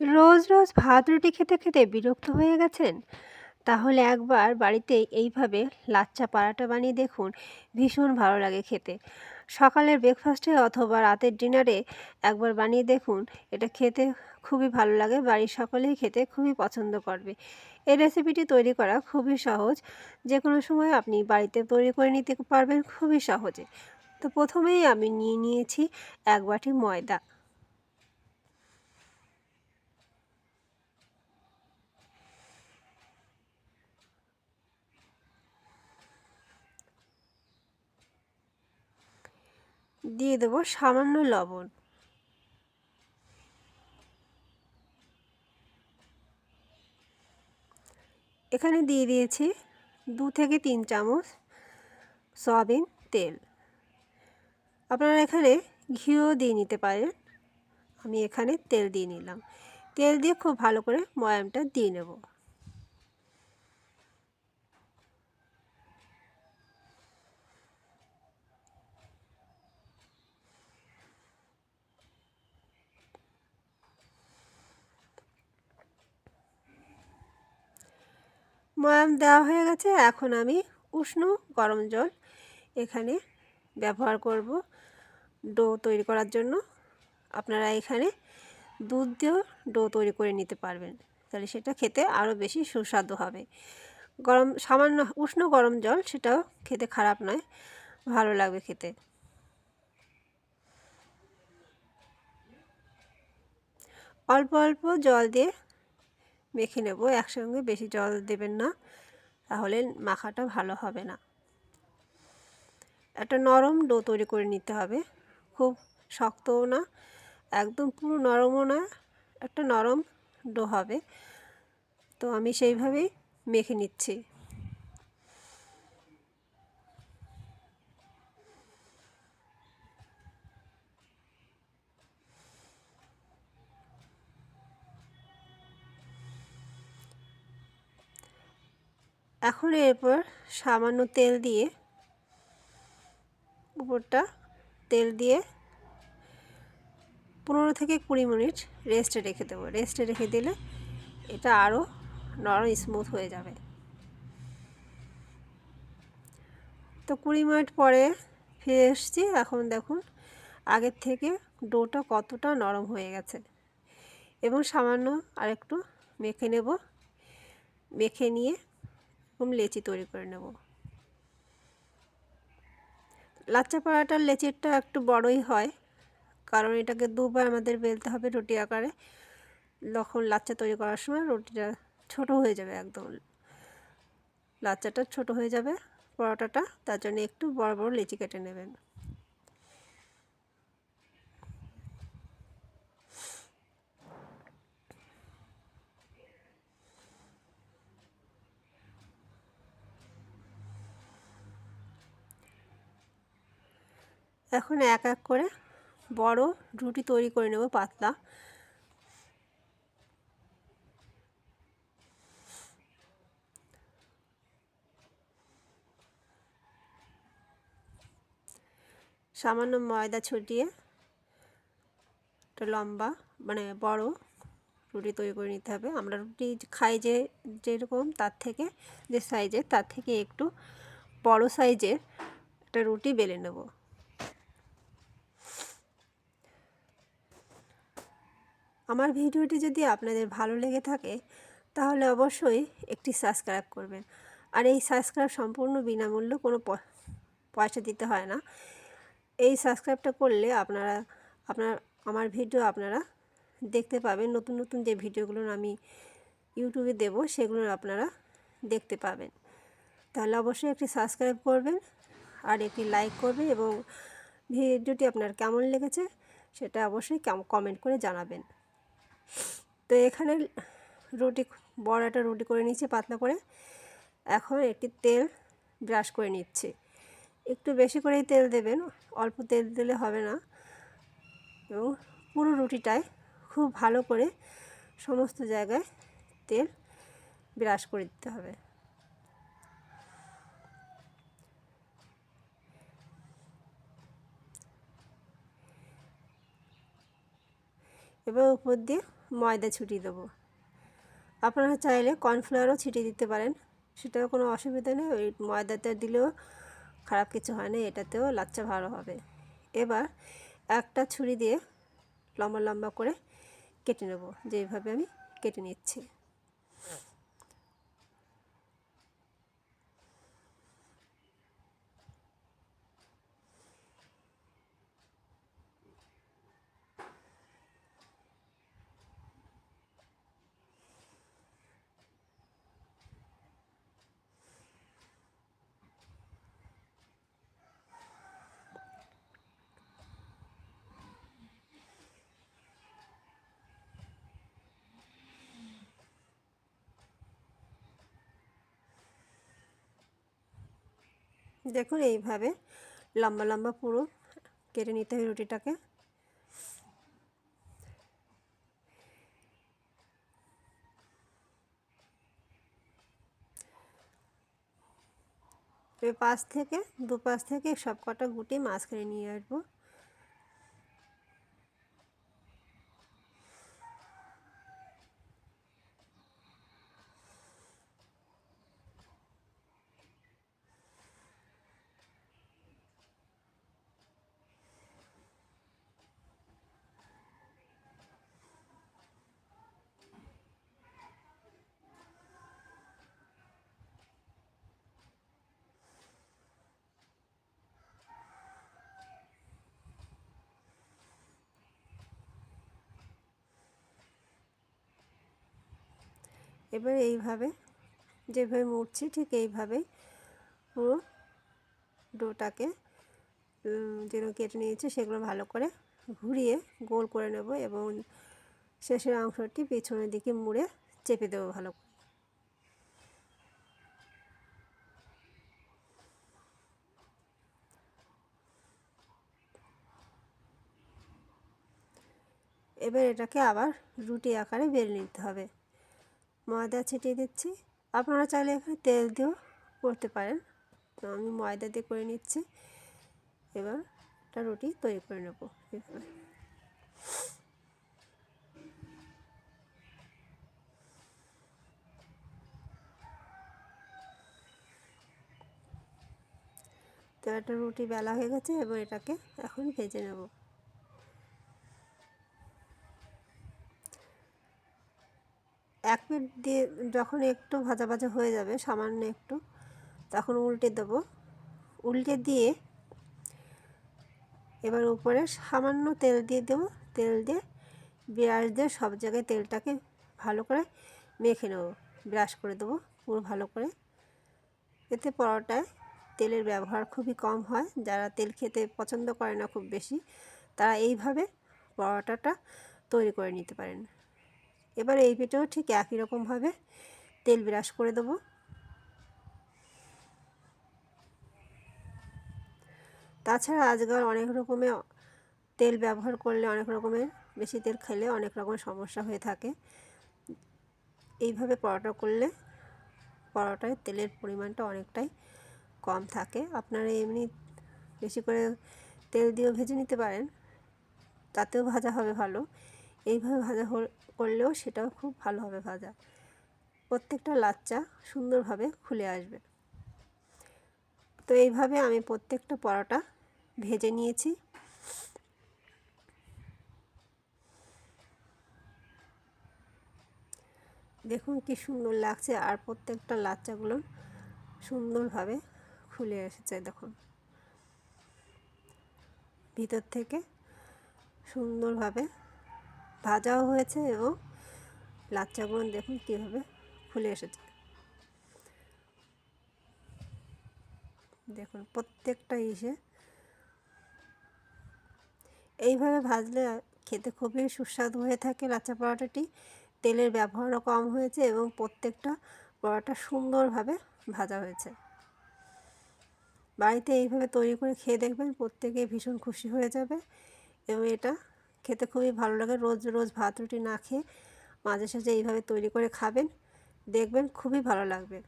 রোজ রোজ ভাত রুটি খেতে খেতে বিরক্ত হয়ে গেছেন? তাহলে একবার বাড়িতে এইভাবে লাচ্চা পরাটা বানিয়ে দেখুন, ভীষণ ভালো লাগে খেতে। সকালের ব্রেকফাস্টে অথবা রাতের ডিনারে একবার বানিয়ে দেখুন, এটা খেতে খুবই ভালো লাগে, বাড়ির সকলেই খেতে খুবই পছন্দ করবে। এই রেসিপিটি তৈরি করা খুবই সহজ যে কোনো সময় আপনি বাড়িতে তৈরি করে নিতে পারবেন খুবই সহজে। তো প্রথমেই আমি নিয়ে নিয়েছি এক বাটি ময়দা। দিয়ে দেবো সামান্য লবণ। এখানে দিয়ে দিয়েছি দু থেকে তিন চামচ সয়াবিন তেল। আপনারা এখানে ঘিও দিয়ে নিতে পারেন। আমি এখানে তেল দিয়ে নিলাম। তেল দিয়ে খুব ভালো করে ময়ামটা দিয়ে নেব। ময়াম দেওয়া হয়ে গেছে। এখন আমি উষ্ণ গরম জল এখানে ব্যবহার করব ডো তৈরি করার জন্য। আপনারা এখানে দুধ দিয়েও ডো তৈরি করে নিতে পারবেন। তাহলে সেটা খেতে আরও বেশি সুস্বাদু হবে। গরম, সামান্য উষ্ণ গরম জল সেটাও খেতে খারাপ নয়, ভালো লাগবে খেতে। অল্প অল্প জল দিয়ে মেখে নেব, একসঙ্গে বেশি জল দেবেন না, তাহলে মাখাটা ভালো হবে না। একটা নরম ডো তৈরি করে নিতে হবে, খুব শক্তও না, একদম পুরো নরমও না, একটা নরম ডো হবে। তো আমি সেইভাবেই মেখে নিচ্ছি। এখন এরপর সামান্য তেল দিয়ে, উপরটা তেল দিয়ে পনেরো থেকে কুড়ি মিনিট রেস্টে রেখে দেবো। রেস্টে রেখে দিলে এটা আরও নরম স্মুথ হয়ে যাবে। তো কুড়ি মিনিট পরে ফিরে এসছি। এখন দেখুন আগের থেকে ডোটা কতটা নরম হয়ে গেছে। এবং সামান্য আরেকটু মেখে নেব। মেখে নিয়ে এরকম লেচি তৈরি করে নেব। লাচ্চা পরাটার লেচিরটা একটু বড়ই হয়, কারণ এটাকে দুবার আমাদের বেলতে হবে রুটি আকারে। যখন লাচ্চা তৈরি করার সময় রুটিটা ছোট হয়ে যাবে একদম। লাচ্চাটা ছোট হয়ে যাবে, পরোটাটা, তার জন্য একটু বড় বড় লেচি কেটে নেবেন। এখন এক এক করে বড় রুটি তৈরি করে নেব পাতলা। সামান্য ময়দা ছটিয়ে একটা লম্বা মানে বড় রুটি তৈরি করে নিতে হবে। আমরা রুটি খাই যে, যেরকম তার থেকে, যে সাইজের তার থেকে একটু বড় সাইজের একটা রুটি বেলে নেব। আমার ভিডিওটি যদি আপনাদের ভালো লেগে থাকে, তাহলে অবশ্যই একটি সাবস্ক্রাইব করবেন। আর এই সাবস্ক্রাইব সম্পূর্ণ বিনামূল্য কোনো পয়সা দিতে হয় না। এই সাবস্ক্রাইবটা করলে আপনারা, আপনার, আমার ভিডিও আপনারা দেখতে পাবেন। নতুন নতুন যে ভিডিওগুলো আমি ইউটিউবে দেব, সেগুলো আপনারা দেখতে পাবেন। তাহলে অবশ্যই একটি সাবস্ক্রাইব করবেন আর একটি লাইক করবেন এবং ভিডিওটি আপনার কেমন লেগেছে, সেটা অবশ্যই কমেন্ট করে জানাবেন। তো এখানে রুটি, বড় একটা রুটি করে নিচ্ছি পাতলা করে। এখন একটি তেল ব্রাশ করে নিচ্ছি। একটু বেশি করেই তেল দেবেন, অল্প তেল দিলে হবে না। এবং পুরো রুটিটায় খুব ভালো করে সমস্ত জায়গায় তেল ব্রাশ করে দিতে হবে। এবার উপর দিয়ে ময়দা ছুটিয়ে দেবো। আপনারা চাইলে কর্নফ্লাওয়ারও ছিটিয়ে দিতে পারেন। সেটাও কোনো অসুবিধা নেই, ওই ময়দাতে দিলেও খারাপ কিছু হয় না, এটাতেও লাচ্চা ভালো হবে। এবার একটা ছুরি দিয়ে লম্বা লম্বা করে কেটে নেব, যেভাবে আমি কেটে নিচ্ছি। দেখুন এইভাবে লম্বা লম্বা পুরো কেটে নিতে হবে রুটিটাকে। পাশ থেকে, দুপাশ থেকে সব কটা গুটি মাঝখানে নিয়ে আসব। এবার এইভাবে, যেভাবে মুড়ছি ঠিক এইভাবেই পুরো ডোটাকে যেন কেটে নিয়েছে সেগুলো ভালো করে ঘুরিয়ে গোল করে নেব এবং শেষের অংশটি পেছনের দিকে মুড়ে চেপে দেবো ভালো করে। এবার এটাকে আবার রুটি আকারে বেলে নিতে হবে। ময়দা ছিটিয়ে দিচ্ছি। আপনারা চাইলে এখানে তেল দিয়েও করতে পারেন। তো আমি ময়দা দিয়ে করে নিচ্ছি। এবার একটা রুটি তৈরি করে নেব তো একটা রুটি বেলা হয়ে গেছে এবং এটাকে এখন ভেজে নেব। এক মিনিট দিয়ে যখন একটু ভাজা ভাজা হয়ে যাবে, সামান্য একটু, তখন উল্টে দেবো। উল্টে দিয়ে এবার উপরে সামান্য তেল দিয়ে দেবো। তেল দিয়ে ব্রাশ দিয়ে সব জায়গায় তেলটাকে ভালো করে মেখে নেব। ব্রাশ করে দেবো পুরো ভালো করে। এতে পরোটায় তেলের ব্যবহার খুবই কম হয়। যারা তেল খেতে পছন্দ করে না খুব বেশি, তারা এইভাবে পরোটাটা তৈরি করে নিতে পারেন। এবার এই পিঠেও ঠিক একই রকমভাবে তেল ব্রাশ করে দেবো। তাছাড়া আজকাল অনেক রকমের তেল ব্যবহার করলে অনেক রকমের, বেশি তেল খেলে অনেক রকমের সমস্যা হয়ে থাকে। এইভাবে পরোটা করলে পরোটায় তেলের পরিমাণটা অনেকটাই কম থাকে। আপনারা এমনি বেশি করে তেল দিয়েও ভেজে নিতে পারেন, তাতেও ভাজা হবে ভালো। এইভাবে ভাজা করলেও সেটাও খুব ভালো হবে ভাজা। প্রত্যেকটা লাচ্চা সুন্দরভাবে খুলে আসবে। তো এইভাবে আমি প্রত্যেকটা পরোটা ভেজে নিয়েছি। দেখুন কি সুন্দর লাগছে, আর প্রত্যেকটা লাচ্চাগুলো সুন্দরভাবে খুলে এসেছে, দেখুন। ভিতর থেকে সুন্দরভাবে ভাজাও হয়েছে এবং লাচ্চা লাচ্চাগুলো দেখুন কীভাবে খুলে এসেছে। দেখুন প্রত্যেকটা ইসে এইভাবে ভাজলে খেতে খুবই সুস্বাদু হয়ে থাকে। লাচ্চা পরোটাটি তেলের ব্যবহারও কম হয়েছে এবং প্রত্যেকটা পরোটা সুন্দরভাবে ভাজা হয়েছে। বাড়িতে এইভাবে তৈরি করে খেয়ে দেখবেন প্রত্যেকে ভীষণ খুশি হয়ে যাবে এবং এটা খেতে খুবই ভালো লাগে। রোজ রোজ ভাত রুটি না খেয়ে মাঝে সাঝে এইভাবে তৈরি করে খাবেন। দেখবেন খুবই ভালো লাগবে।